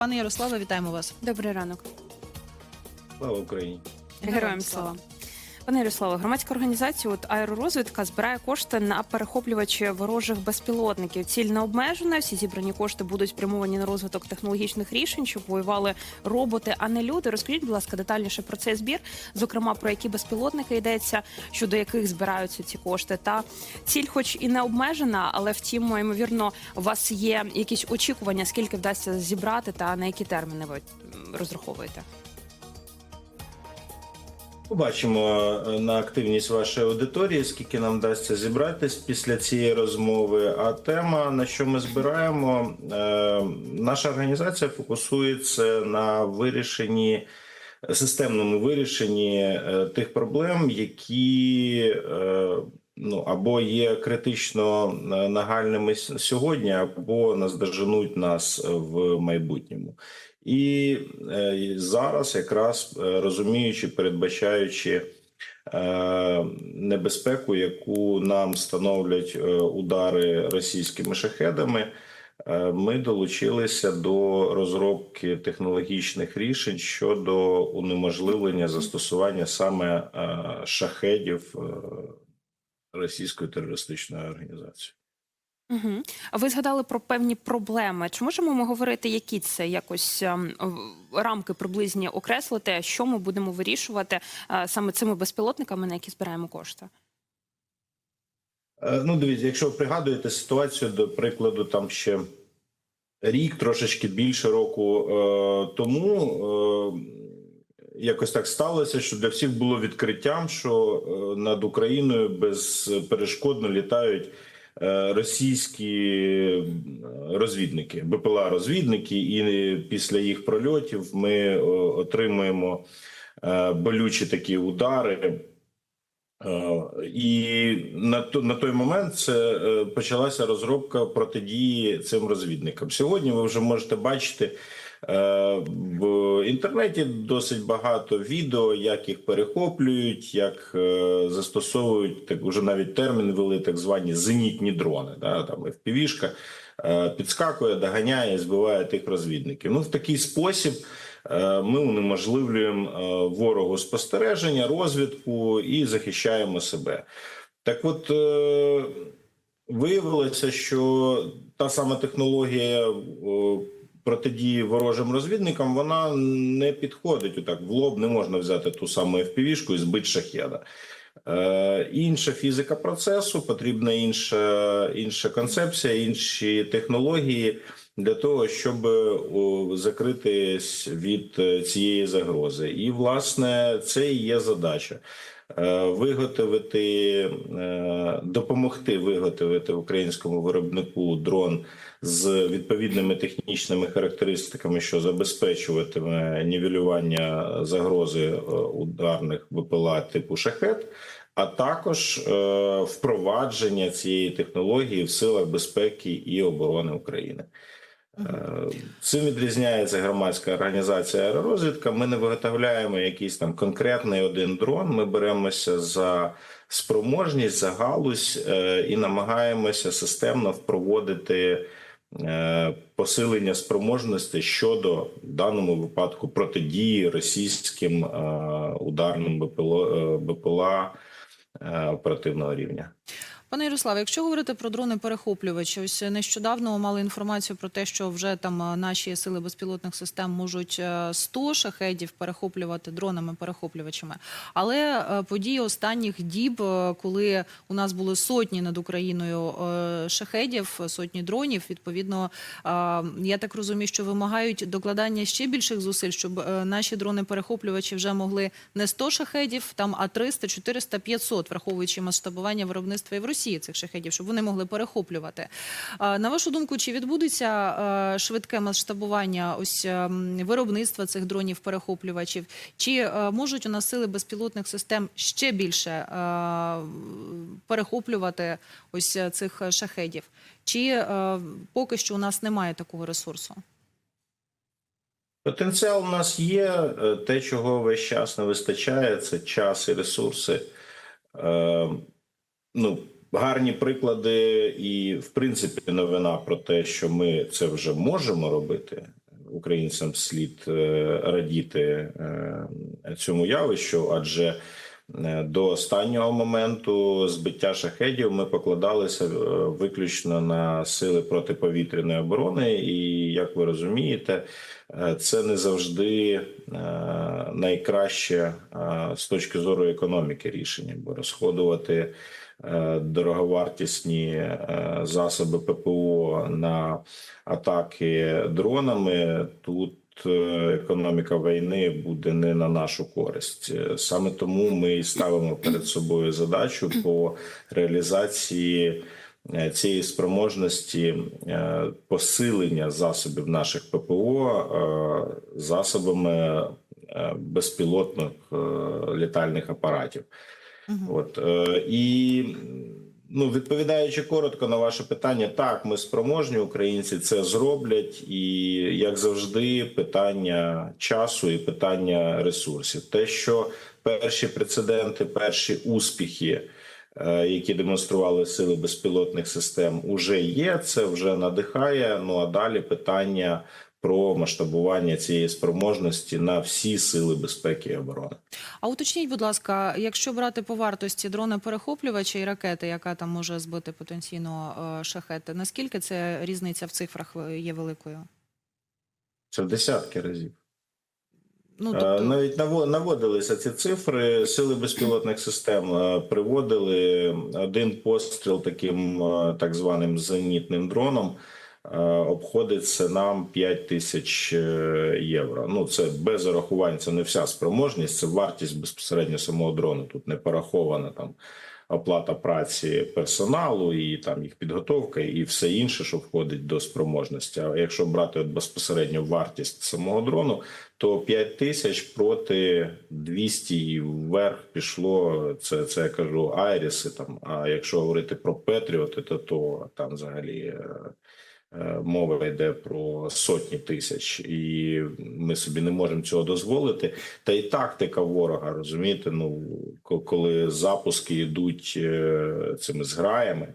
Пане Ярославе, вітаємо вас. Добрий ранок. Слава Україні. Героям слава. Пане Ярославе, громадська організація от аеророзвідка збирає кошти на перехоплювачі ворожих безпілотників. Ціль не обмежена. Всі зібрані кошти будуть спрямовані на розвиток технологічних рішень, щоб воювали роботи, а не люди. Розкажіть, будь ласка, детальніше про цей збір, зокрема про які безпілотники йдеться, щодо яких збираються ці кошти. Та ціль, хоч і не обмежена, але втім, ймовірно, у вас є якісь очікування, скільки вдасться зібрати, та на які терміни ви розраховуєте. Побачимо е, на активність вашої аудиторії, скільки нам вдасться зібратись після цієї розмови. А тема, на що ми збираємо, е, наша організація фокусується на вирішенні системному вирішенні е, тих проблем, які ну або є критично нагальними сьогодні, або наздоженуть нас в майбутньому. І е, зараз, якраз е, розуміючи, передбачаючи е, небезпеку, яку нам становлять удари російськими шахедами, ми долучилися до розробки технологічних рішень щодо унеможливлення застосування саме шахедів російської терористичної організації. Угу. Ви згадали про певні проблеми. Чи можемо ми говорити, які це якось ем, рамки приблизні окреслити, що ми будемо вирішувати е, саме цими безпілотниками, на які збираємо кошти? Е, Ну, дивіться, якщо ви пригадуєте ситуацію, до прикладу, там ще рік, трошечки більше року е, тому якось так сталося, що для всіх було відкриттям, що над Україною безперешкодно літають е, російські е, розвідники, БПЛА-розвідники, і після їх прольотів ми е, отримуємо болючі такі удари. І на на той момент це почалася розробка протидії цим розвідникам. Сьогодні ви вже можете бачити в інтернеті досить багато відео, як їх перехоплюють, як е, застосовують так уже навіть термін ввели так звані зенітні дрони. Да, там FPV-шка е, підскакує, доганяє, збиває тих розвідників. Ну в такий спосіб. Е, Ми унеможливлюємо е, ворогу спостереження, розвідку і захищаємо себе. Так, от е, виявилося, що та сама технологія протидії ворожим розвідникам вона не підходить отак в лоб. Не можна взяти ту саму FPV-шку і збити шахеда. Е, інша фізика процесу, потрібна інша, інша концепція, інші технології для того, щоб о, закритись від е, цієї загрози. І, власне, це і є задача. Е, Виготовити, е, допомогти виготовити українському виробнику дрон з відповідними технічними характеристиками, що забезпечуватиме нівелювання загрози е, ударних БПЛА типу шахет, а також впровадження цієї технології в силах безпеки і оборони України. Е, Цим відрізняється громадська організація аеророзвідка. Ми не виготовляємо якийсь там конкретний один дрон. Ми беремося за спроможність, за галузь е, і намагаємося системно впроводити е, посилення спроможності щодо в даному випадку протидії російським ударним БПЛА, оперативного рівня. Пане Ярославе, якщо говорити про дрони перехоплювачі, ось нещодавно мали інформацію про те, що вже там е, наші сили безпілотних систем можуть е, 100 шахедів перехоплювати дронами перехоплювачами. Але е, події останніх діб, е, коли у нас були сотні над Україною е, шахедів, сотні дронів, відповідно, е, я так розумію, що вимагають докладання ще більших зусиль, щоб е, наші дрони перехоплювачі вже могли не 100 шахедів, там а 300, 400, 500, враховуючи масштабування виробництва і в Росії цих шахедів, щоб вони могли перехоплювати. На вашу думку, чи відбудеться швидке масштабування ось ем, виробництва цих дронів перехоплювачів? Чи е, можуть у нас сили безпілотних систем ще більше е, перехоплювати ось е, цих шахедів? Чи поки що у нас немає такого ресурсу? Потенціал у нас є. Те, чого весь час не вистачає, це час і ресурси. Е, Ну, гарні приклади, і в принципі новина про те, що ми це вже можемо робити. українцям слід е, радіти е, цьому явищу, адже е, до останнього моменту збиття шахедів ми покладалися виключно на сили протиповітряної оборони, і як ви розумієте, це не завжди найкраще з точки зору економіки рішення, бо розходувати дороговартісні е, засоби ППО на атаки дронами тут. е, Економіка війни буде не на нашу користь. Е, Саме тому ми і ставимо перед собою задачу по реалізації е, цієї спроможності е, посилення засобів наших ППО е, засобами е, безпілотних е, літальних апаратів. Мгм. От е, і ну відповідаючи коротко на ваше питання, так ми спроможні, українці це зроблять, і як завжди, питання часу і питання ресурсів. Те, що перші прецеденти, перші успіхи. е, Які демонстрували сили безпілотних систем, уже є. Це вже надихає. Ну а далі питання про масштабування цієї спроможності на всі сили безпеки і оборони. А уточніть, будь ласка, якщо брати по вартості дрона перехоплювача і ракети, яка там може збити потенційно е, шахети, наскільки це різниця в цифрах е, є великою? Це в десятки разів. Ну Е, тобто, Навіть наводилися ці цифри. Сили безпілотних систем приводили один постріл таким так званим зенітним дроном. Е, Обходиться нам 5 тисяч е, євро. Ну це без урахувань, це не вся спроможність, це вартість безпосередньо самого дрону. Тут не порахована там оплата праці персоналу і там їх підготовка, і все інше, що входить до спроможності. А якщо брати от безпосередньо вартість самого дрону, то 5 тисяч проти 200 і вверх пішло. Це це я кажу Айріси. Там а якщо говорити про Петріоти, то, то там взагалі. Е, Мова йде про сотні тисяч, і ми собі не можемо цього дозволити. Та й тактика ворога, розумієте, ну коли запуски йдуть е, цими зграями,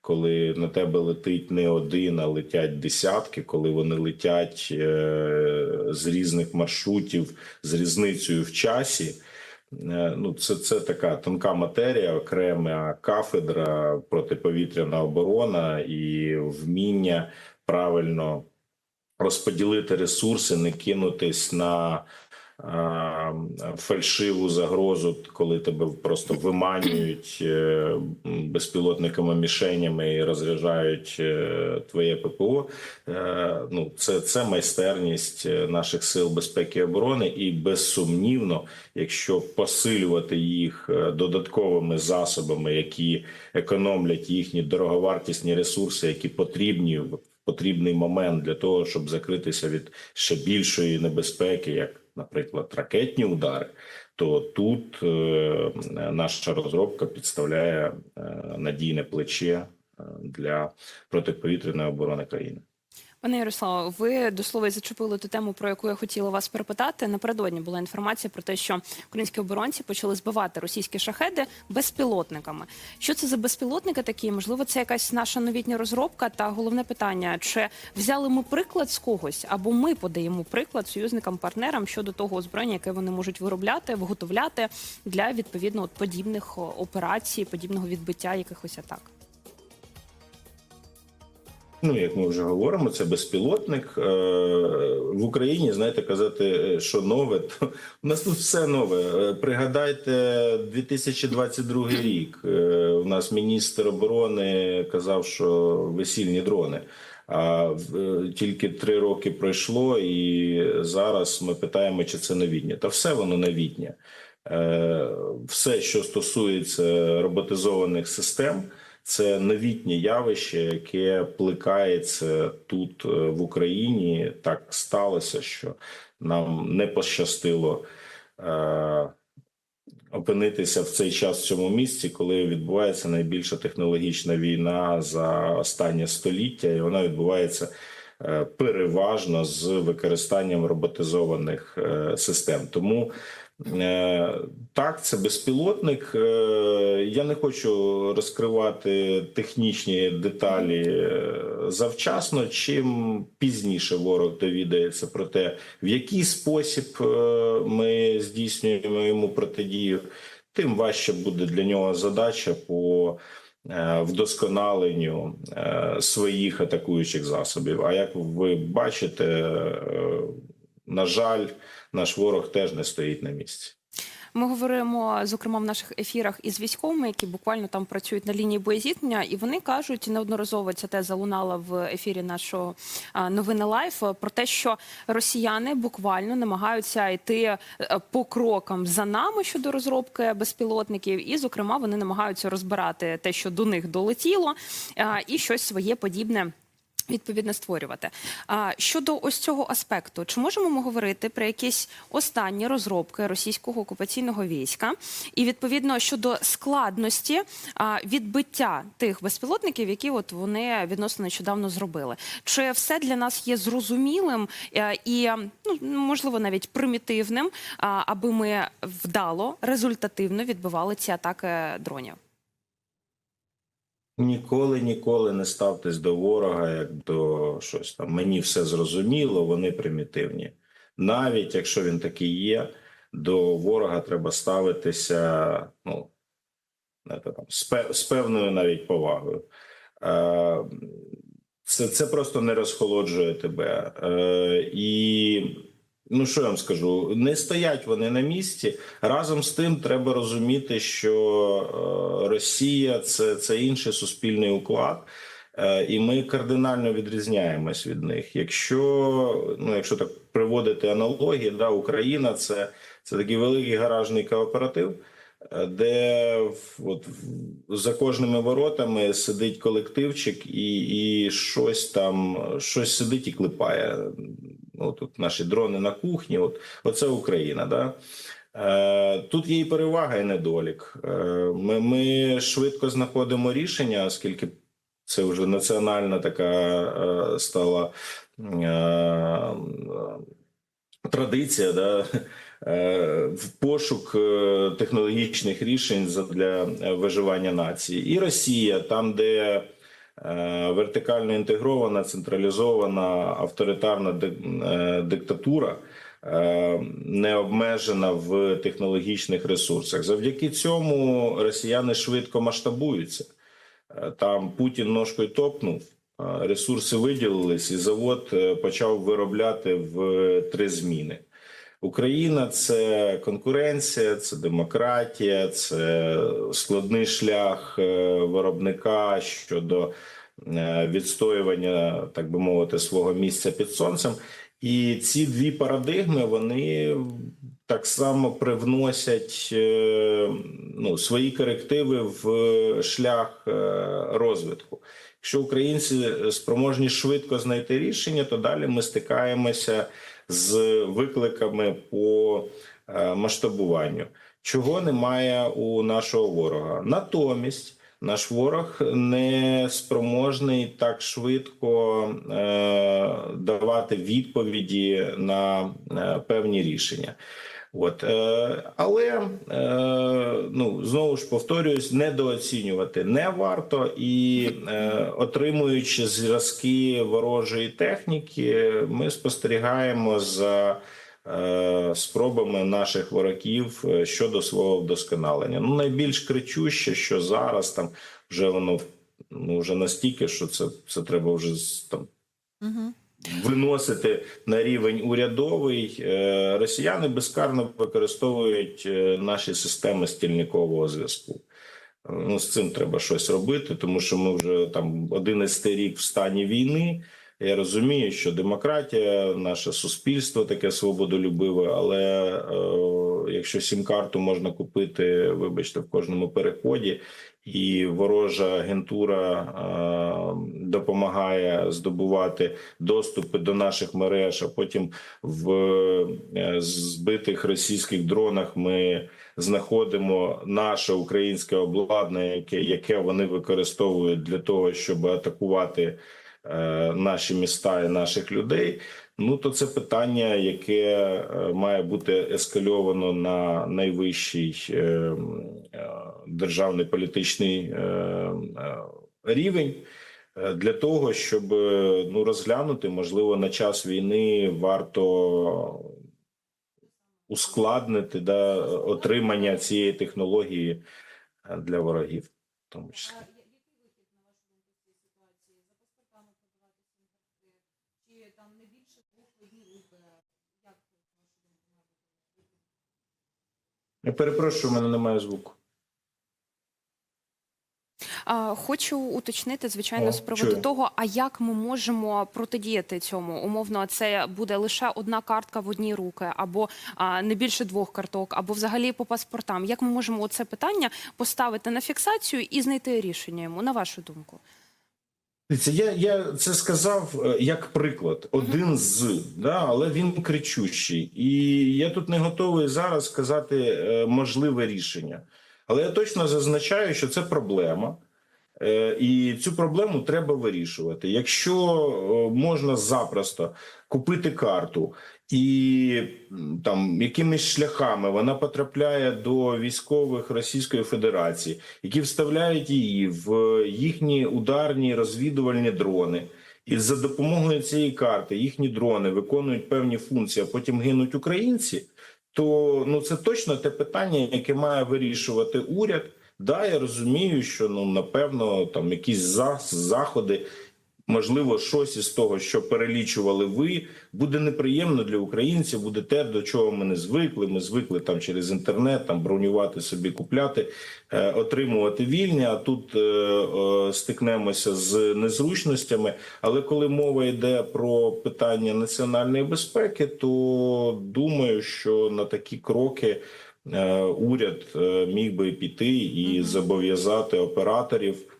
коли на тебе летить не один, а летять десятки, коли вони летять е, з різних маршрутів з різницею в часі. Е, Ну, це, це така тонка матерія, окрема кафедра, протиповітряна оборона і вміння правильно розподілити ресурси, не кинутись на фальшиву загрозу, коли тебе просто виманюють е, безпілотниками мішенями і розряджають е, твоє ППО. Е, Ну, це, це майстерність наших сил безпеки і оборони, і безсумнівно, якщо посилювати їх додатковими засобами, які економлять їхні дороговартісні ресурси, які потрібні в потрібний момент для того, щоб закритися від ще більшої небезпеки, як, наприклад, ракетні удари, то тут е, наша розробка підставляє е, надійне плече е, для протиповітряної оборони країни. Пане Ярославе, ви до слова зачепили ту тему, про яку я хотіла вас перепитати. Напередодні була інформація про те, що українські оборонці почали збивати російські шахеди безпілотниками. Що це за безпілотники такі? Можливо, це якась наша новітня розробка. Та головне питання: чи взяли ми приклад з когось, або ми подаємо приклад союзникам партнерам щодо того озброєння, яке вони можуть виробляти, виготовляти для відповідно от подібних операцій, подібного відбиття якихось атак. Ну, як ми вже говоримо, це безпілотник Е, в Україні. Знаєте, казати, е, що нове, то у нас тут все нове. Е, Пригадайте 2022 рік. У нас міністр оборони казав, що весільні дрони. А тільки три роки пройшло, і зараз ми питаємо, чи це новітнє. Та все воно новітнє. Все, що стосується роботизованих систем, це новітнє явище, яке плекається тут е, в Україні. Так сталося, що нам не пощастило е, опинитися в цей час в цьому місці, коли відбувається найбільша технологічна війна за останнє століття, і вона відбувається. е, Переважно з використанням роботизованих систем, тому Так, це безпілотник. Е, Я не хочу розкривати технічні деталі е, завчасно. Чим пізніше ворог довідається про те, в який спосіб е, ми здійснюємо йому протидію, тим важче буде для нього задача по е, вдосконаленню е, своїх атакуючих засобів. А як ви бачите, е, на жаль, наш ворог теж не стоїть на місці. Ми говоримо зокрема в наших ефірах із військовими, які буквально там працюють на лінії боєзіткнення, і вони кажуть неодноразово ця теза лунала в ефірі нашого новини Лайф про те, що росіяни буквально намагаються йти е, по крокам за нами щодо розробки безпілотників, і зокрема вони намагаються розбирати те, що до них долетіло, і щось своє подібне. Відповідно створювати. А щодо ось цього аспекту, чи можемо ми говорити про якісь останні розробки російського окупаційного війська, і відповідно щодо складності відбиття тих безпілотників, які от вони відносно нещодавно зробили? Чи все для нас є зрозумілим е, і ну можливо навіть примітивним, аби ми вдало результативно відбивали ці атаки дронів? Ніколи, ніколи не ставтесь до ворога як до щось там. Мені все зрозуміло, вони примітивні. Навіть якщо він такий є, до ворога треба ставитися ну, з певною навіть повагою. Е, Це, це просто не розхолоджує тебе. Е, і ну що я вам скажу, не стоять вони на місці. Разом з тим, треба розуміти, що е, Росія це, це інший суспільний уклад. Е, І ми кардинально відрізняємось від них. Якщо ну, якщо так приводити аналогії, да, Україна це, це такий великий гаражний кооператив, е, де от, за кожними воротами сидить колективчик і, і щось там щось сидить і клепає. Ну, тут наші дрони на кухні. От, оце Україна. Да? Е, Тут є і перевага, і недолік. Е, Ми, ми швидко знаходимо рішення, оскільки це вже національна така е, стала традиція, да? в пошук технологічних рішень для виживання нації. І Росія, там, де вертикально інтегрована, централізована авторитарна е, диктатура. е, Не обмежена в технологічних ресурсах. Завдяки цьому росіяни швидко масштабуються. Е, Там Путін ножкою топнув, е, ресурси виділились, і завод е, почав виробляти в три зміни. Україна це конкуренція, це демократія, це складний шлях е, виробника щодо е, відстоювання, так би мовити, свого місця під сонцем. І ці дві парадигми вони так само привносять е, ну, свої корективи в шлях розвитку. Якщо українці спроможні швидко знайти рішення, то далі ми стикаємося з викликами по е, масштабуванню, чого немає у нашого ворога. Натомість наш ворог не спроможний так швидко е, давати відповіді на е, певні рішення. От, е, але е, ну знову ж повторююсь, недооцінювати не варто і е, отримуючи зразки ворожої техніки, ми спостерігаємо за спробами наших ворогів щодо свого вдосконалення. Ну найбільш кричуще, що зараз там вже воно ну вже настільки, що це, це треба вже там Угу. Виносити на рівень урядовий. Е, Росіяни безкарно використовують е, наші системи стільникового зв'язку. Ну, з цим треба щось робити, тому що ми вже там 11 рік в стані війни. Я розумію, що демократія, наше суспільство таке свободолюбиве, але е, якщо сім-карту можна купити, вибачте, в кожному переході, і ворожа агентура е, допомагає здобувати доступи до наших мереж, а потім в е, збитих російських дронах ми знаходимо наше українське обладнання, яке, яке вони використовують для того, щоб атакувати наші міста і наших людей. Ну то це питання, яке е, має бути ескальовано на найвищий е, е, державний політичний е, е, рівень. е, Для того щоб е, ну розглянути, можливо, на час війни варто ускладнити да, отримання цієї технології е, для ворогів, в тому числі. Я перепрошую, у мене немає звуку. Хочу уточнити, звичайно, з приводу того, а як ми можемо протидіяти цьому? Умовно, це буде лише одна картка в одній руки, або не більше двох карток, або взагалі по паспортам. Як ми можемо це питання поставити на фіксацію і знайти рішення йому, на вашу думку? Я, я це сказав е, як приклад, один з, да, але він кричущий. І я тут не готовий зараз сказати е, можливе рішення. Але я точно зазначаю, що це проблема. Е, І цю проблему треба вирішувати. Якщо можна запросто купити карту, і там якимись шляхами вона потрапляє до військових Російської Федерації, які вставляють її в їхні ударні розвідувальні дрони. І за допомогою цієї карти їхні дрони виконують певні функції, а потім гинуть українці. То ну це точно те питання, яке має вирішувати уряд. Да, я розумію, що ну напевно там якісь заходи, можливо, щось із того, що перелічували ви, буде неприємно для українців. Буде те, до чого ми не звикли. Ми звикли там через інтернет там бронювати собі, купляти, е, отримувати вільні. А тут е, е, стикнемося з незручностями. Але коли мова йде про питання національної безпеки, то думаю, що на такі кроки. Е, Уряд е, міг би піти і зобов'язати операторів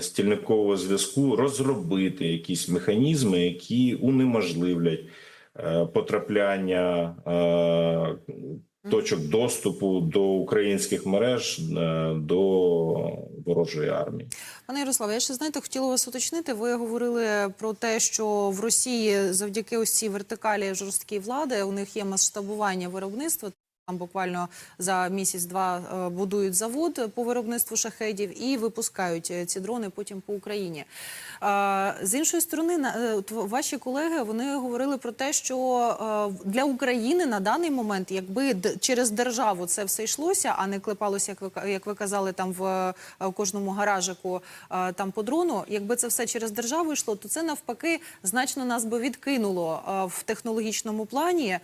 стільникового зв'язку розробити якісь механізми, які унеможливлять е, потрапляння е, точок доступу до українських мереж е, до ворожої армії. Пане Ярославе, я ще знаєте, хотіла вас уточнити. Ви говорили про те, що в Росії завдяки ось вертикалі жорсткій влади у них є масштабування виробництва. Там буквально за місяць-два е, будують завод по виробництву шахедів і випускають е, ці дрони потім по Україні. З іншої сторони, е, ваші колеги вони говорили про те, що для України на даний момент, якби через державу це все йшлося, а не клепалося, як ви як ви казали, там в кожному гаражику там по дрону. Якби це все через державу йшло, то це навпаки значно нас би відкинуло в технологічному плані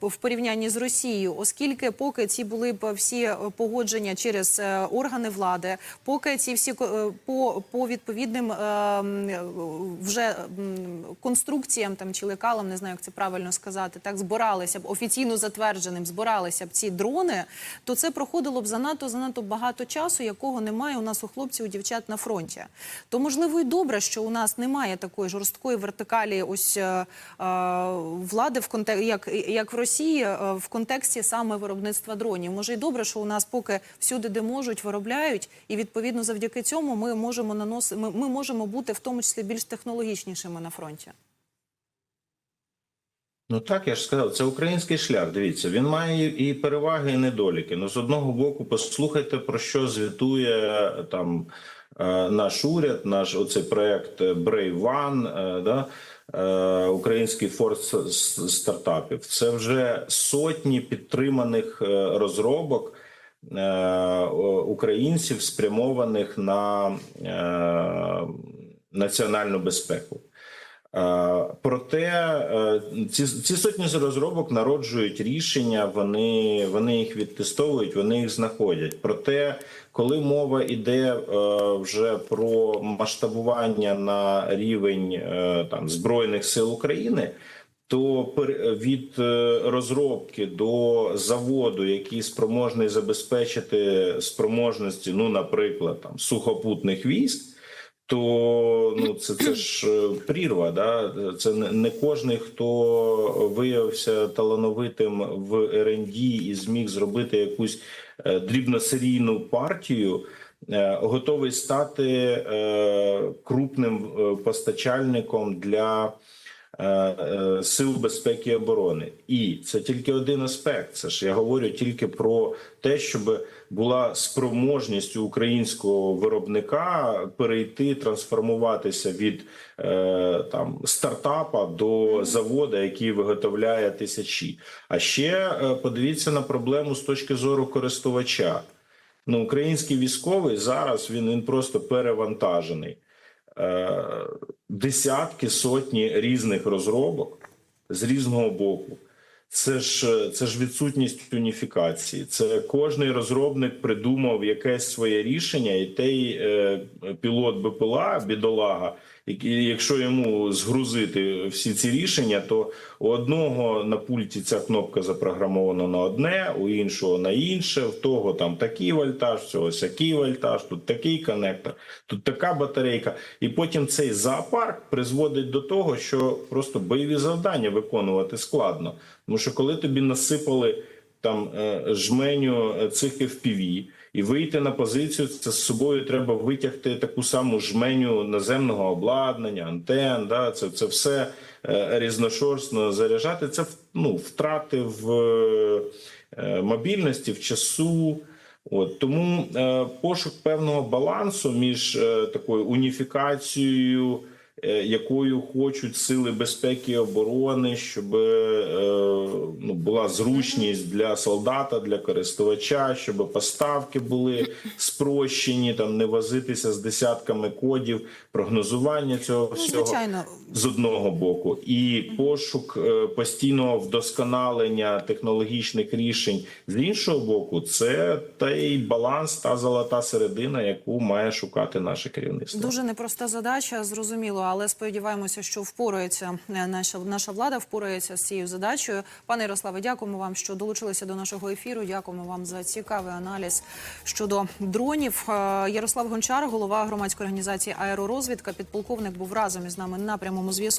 в порівнянні з Росією, оскільки поки ці були б всі е, погодження через е, органи влади, поки ці всі е, по, по відповідним вже конструкціям там чи лекалам, не знаю, як це правильно сказати, так збиралися б офіційно затвердженим, збиралися б ці дрони, то це проходило б занадто занадто багато часу, якого немає у нас у хлопців, у дівчат на фронті. То можливо і добре, що у нас немає такої жорсткої вертикалі, ось влади в контексті, як, як в Росії, в контексті саме виробництва дронів. Може, і добре, що у нас поки всюди, де можуть, виробляють, і відповідно завдяки цьому ми можемо наносити, ми, ми можемо бути в тому числі більш технологічнішими на фронті. Ну так я ж сказав, це український шлях. Дивіться, він має і переваги, і недоліки. Ну, з одного боку, послухайте про що звітує е, там е, наш уряд, наш оцей проект Brave One, е, да, е, український форс стартапів. Це вже сотні підтриманих е, розробок. е, Українців спрямованих на е, національну безпеку. Е, Проте е, ці, ці сотні розробок народжують рішення, вони, вони їх відтестовують, вони їх знаходять. Проте, коли мова йде е, вже про масштабування на рівень е, там збройних сил України. То від е, розробки до заводу, який спроможний забезпечити спроможності, ну, наприклад, там сухопутних військ, то ну це, це ж прірва. Да? Це не, кожний, хто виявився талановитим в РНД і зміг зробити якусь дрібносерійну партію. е, готовий стати е, крупним е, постачальником для е, е, сил безпеки і оборони. І це тільки один аспект. Це ж я говорю тільки про те, щоб була спроможність у українського виробника перейти, трансформуватися від е, там стартапа до заводу, який виготовляє тисячі. А ще е, подивіться на проблему з точки зору користувача. Ну, український військовий зараз він, він просто перевантажений. Е, десятки, сотні різних розробок з різного боку. Це ж це ж відсутність уніфікації. Це кожний розробник придумав якесь своє рішення, і той е, пілот БПЛА, бідолага, якщо йому згрузити всі ці рішення, то у одного на пульті ця кнопка запрограмована на одне, у іншого на інше, в того там такий вольтаж, цього сякий вольтаж, тут такий коннектор, тут така батарейка. І потім цей зоопарк призводить до того, що просто бойові завдання виконувати складно. Тому що коли тобі насипали там е, жменю е, цих FPV, і вийти на позицію, це з собою треба витягти таку саму жменю наземного обладнання, антен. Да, це, це все е, різношорстно заряджати. Це ну, втрати в е, мобільності, в часу. От тому е, пошук певного балансу між е, такою уніфікацією, якою хочуть сили безпеки і оборони, щоб е, ну, була зручність для солдата, для користувача, щоб поставки були спрощені, там не возитися з десятками кодів, прогнозування цього Ну, всього звичайно, з одного боку, і пошук е, постійного вдосконалення технологічних рішень з іншого боку, це той баланс, та золота середина, яку має шукати наше керівництво. Дуже непроста задача, зрозуміло, але сподіваємося, що впорається е, наша наша влада, впорається з цією задачею. Пане Ярославе, дякуємо вам, що долучилися до нашого ефіру. Дякуємо вам за цікавий аналіз щодо дронів. Е, Ярослав Гончар, голова громадської організації Аеророзвідка, підполковник був разом із нами на прямому зв'язку.